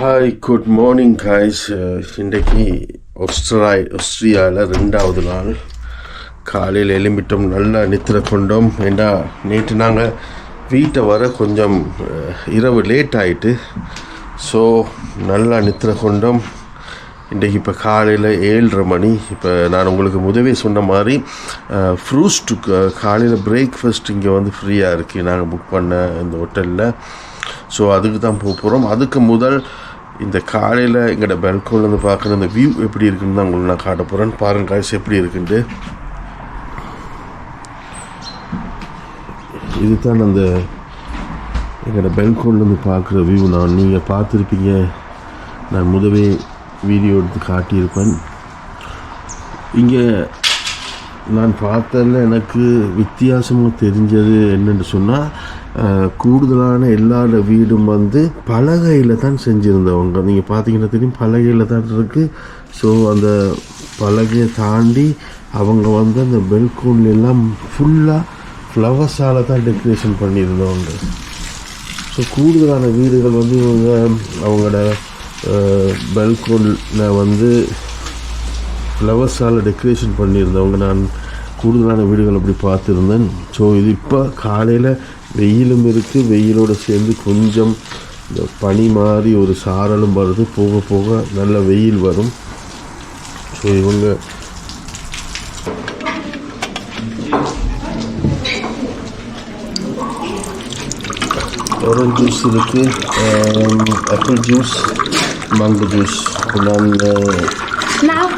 Hi good morning guys இன்றைக்கு ஆஸ்திராய் ஆஸ்திரியாவில் ரெண்டாவது நாள். காலையில் எழும்பிட்டோம் நல்லா நித்திர கொண்டோம். ஏண்டா நேற்று நாங்கள் வீட்டை வர கொஞ்சம் இரவு லேட் ஆகிட்டு ஸோ நல்லா நித்திர கொண்டோம். இன்றைக்கி இப்போ காலையில் ஏழரை மணி. இப்போ நான் உங்களுக்கு முதவே சொன்ன மாதிரி ஃப்ரூஸ்ட்டு காலையில் பிரேக்ஃபாஸ்ட் இங்கே வந்து ஃப்ரீயாக இருக்குது நாங்கள் புக் பண்ண இந்த ஹோட்டலில் ஸோ அதுக்கு தான் போக போகிறோம் அதுக்கு முதல் இந்த காலையில் எங்களோட பெல்கோன்லேருந்து பார்க்குற இந்த வியூ எப்படி இருக்குன்னு தான் உங்களுக்கு நான் காட்ட போகிறேன் பாருங்க காய்ச்சி எப்படி இருக்குன்ட்டு இதுதான் அந்த எங்களோட பெல்கோன்லேருந்து பார்க்குற வியூ நான் நீங்கள் பார்த்துருப்பீங்க. நான் முதவே வீடியோ எடுத்து காட்டியிருப்பேன். இங்கே நான் பார்த்ததில் எனக்கு வித்தியாசமாக தெரிஞ்சது என்னென்னு சொன்னால் கூடுதலான எல்லா வீடும் வந்து பலகையில் தான் செஞ்சுருந்தவங்க. நீங்கள் பார்த்தீங்கன்னா தெரியும் பலகையில் தான் இருக்குது ஸோ அந்த பலகையை தாண்டி அவங்க வந்து அந்த பெல்கோன்ல ஃபுல்லாக ஃப்ளவர்ஸால் தான் டெக்கரேஷன் பண்ணியிருந்தவங்க. ஸோ கூடுதலான வீடுகள் வந்து இவங்க அவங்களோட பெல்கோனில் வந்து ஃப்ளவர்ஸால் டெக்கரேஷன் பண்ணியிருந்தவங்க. நான் கூடுதலான வீடுகள் அப்படி பார்த்துருந்தேன். ஸோ இது இப்போ காலையில் வெயிலும் இருக்குது வெயிலோடு சேர்ந்து கொஞ்சம் இந்த பனி மாதிரி ஒரு சாரலும் வருது. போக போக நல்ல வெயில் வரும். ஸோ இவங்க ஆரஞ்சு ஜூஸ் இருக்குது ஆப்பிள் ஜூஸ் மேங்கோ ஜூஸ் நான்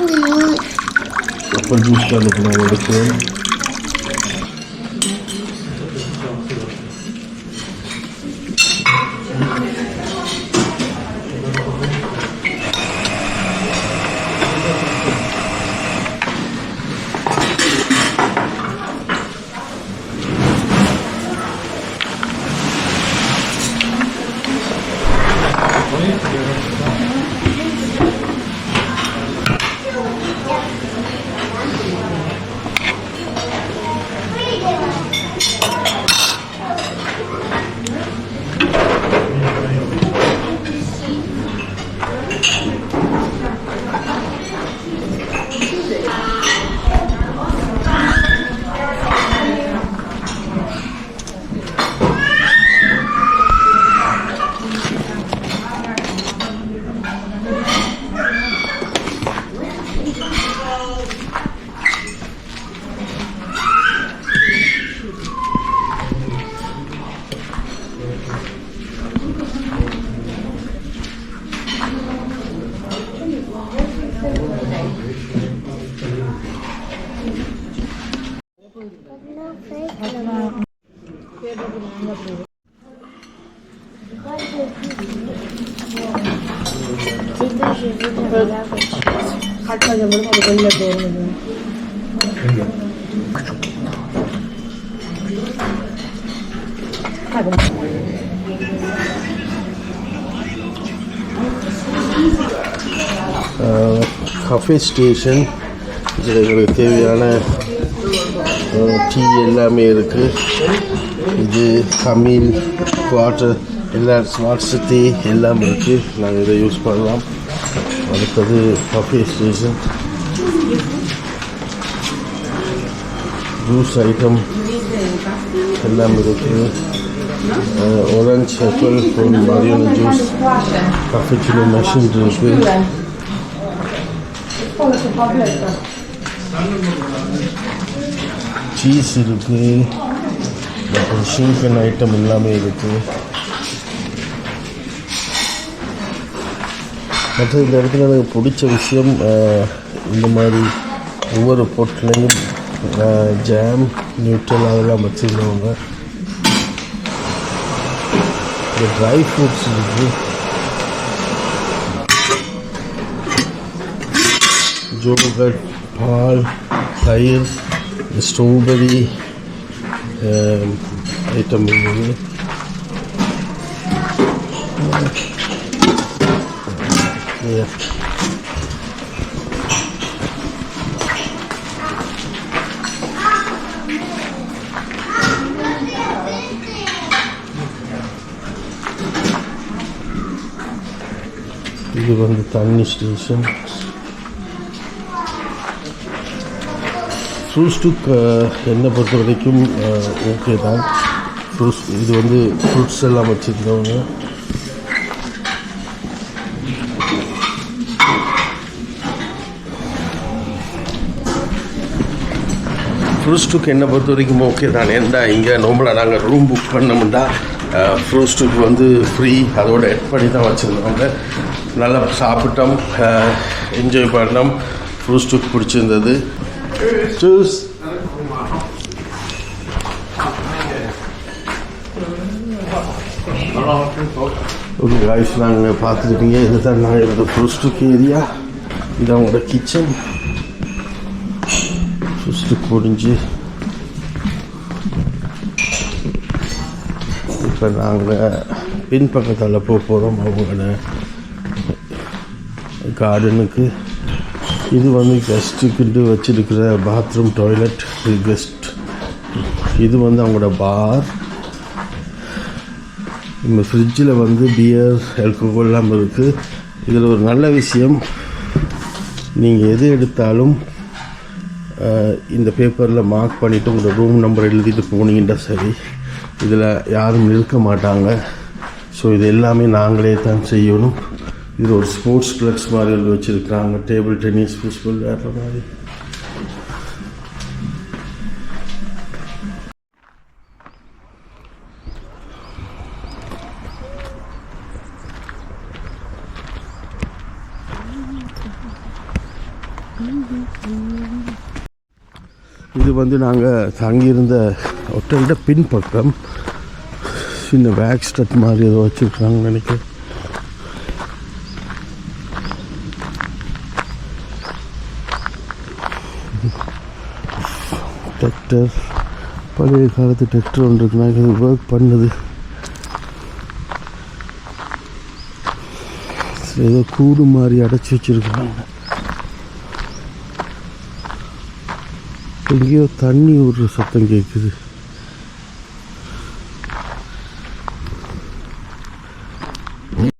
von Buchstabe genau bekommen. Apple juice தான் எனக்கு நான் எடுக்கிறேன் கஃபே ஸ்டேஷன் இதில் எங்களுக்கு தேவையான டீ எல்லாமே இருக்குது இது கமீல் வாட்டர் எல்லா வாட்ஸ் டீ எல்லாம் இருக்குது நாங்கள் இதை யூஸ் பண்ணலாம் அடுத்தது கஃபே ஸ்டேஷன் ஜூஸ் ஐட்டம் எல்லாம் இருக்குது orange apple from Mariano juice. Cappuccino machine இருக்கு சீஸ் இருக்கு. அப்புறம் ஷிங்கன் ஐட்டம் எல்லாமே இருக்கு. மற்ற இந்த இடத்துல எனக்கு பிடிச்ச விஷயம் இந்த மாதிரி ஒவ்வொரு பொருட்லையும் ஜாம் நியூட்ரல் அதெல்லாம் வச்சுருந்தவங்க. இந்த ட்ரை ஃப்ரூட்ஸ் இருக்குது ஜோகட் பால் தயிர் ஸ்ட்ராபெரி ஐட்டம் இருக்குது Yeah. இது வந்து தண்ணி ஸ்டேஷன் ஃப்ரூஸ்டுக் äh, என்னை பொறுத்த வரைக்கும் ஓகே தான். ஃப்ரூட்ஸ் இது வந்து ஃப்ரூட்ஸ் எல்லாம் வச்சுருந்தவங்க. ஃப்ரூஸ்டுக் என்னை பொறுத்த வரைக்கும் ஓகே தான். ஏன்டா இங்கே நோம்பலாக நாங்கள் ரூம் புக் பண்ணோம்னா ஃப்ரூஸ்டுக் வந்து ஃப்ரீ அதோட எட் பண்ணி தான் வச்சுருந்தாங்க நல்லா சாப்பிட்டோம். என்ஜாய் பண்ணோம். ஃப்ரூஸ்டுக் பிடிச்சிருந்தது. ஜூஸ் ஒரு காய்ஸ் நாங்கள் பார்த்துருக்கீங்க இதுதான் நாங்கள் இருந்த ஃப்ரூஸ்டுக்கு ஏரியா இது அவங்களோட கிச்சன் ஃபஸ்ட்டு முடிஞ்சு இப்போ நாங்கள் பின்பக்கத்தால் போக போகிறோம் அவங்களோட கார்டனுக்கு இது வந்து கெஸ்ட்டுக்குன்ட்டு வச்சிருக்கிற பாத்ரூம் டாய்லெட் கெஸ்ட் இது வந்து அவங்களோட பார் இந்த ஃப்ரிட்ஜில் வந்து பியர் ஆல்கோஹால் இல்லாமல் இருக்குது இதில் ஒரு நல்ல விஷயம். நீங்கள் எது எடுத்தாலும் இந்த பேப்பரில் மார்க் பண்ணிவிட்டு உங்களோட ரூம் நம்பர் எழுதிட்டு போனீங்கன்னா சரி. இதில் யாரும் நிற்க மாட்டாங்க. ஸோ இது எல்லாமே நாங்களே தான் செய்யணும். இது ஒரு ஸ்போர்ட்ஸ் ப்ளக்ஸ் மாதிரி வந்து வச்சுருக்குறாங்க. டேபிள் டென்னிஸ் ஃபுட்பால் விளையாடுற மாதிரி. இது வந்து நாங்கள் தங்கியிருந்த ஹோட்டல்கிட்ட பின்பக்கம். சின்ன பேக் ஸ்டட் மாதிரி ஏதோ வச்சுருக்காங்கன்னு நினைக்கிறேன். டிராக்டர் பழைய காலத்து டிராக்டர் ஒன்று இருக்கு. இது ஒர்க் பண்ணுது. ஏதோ கூடு மாதிரி அடைச்சி வச்சுருக்காங்க எங்கேயோ தண்ணி ஒரு சத்தம் கேட்குது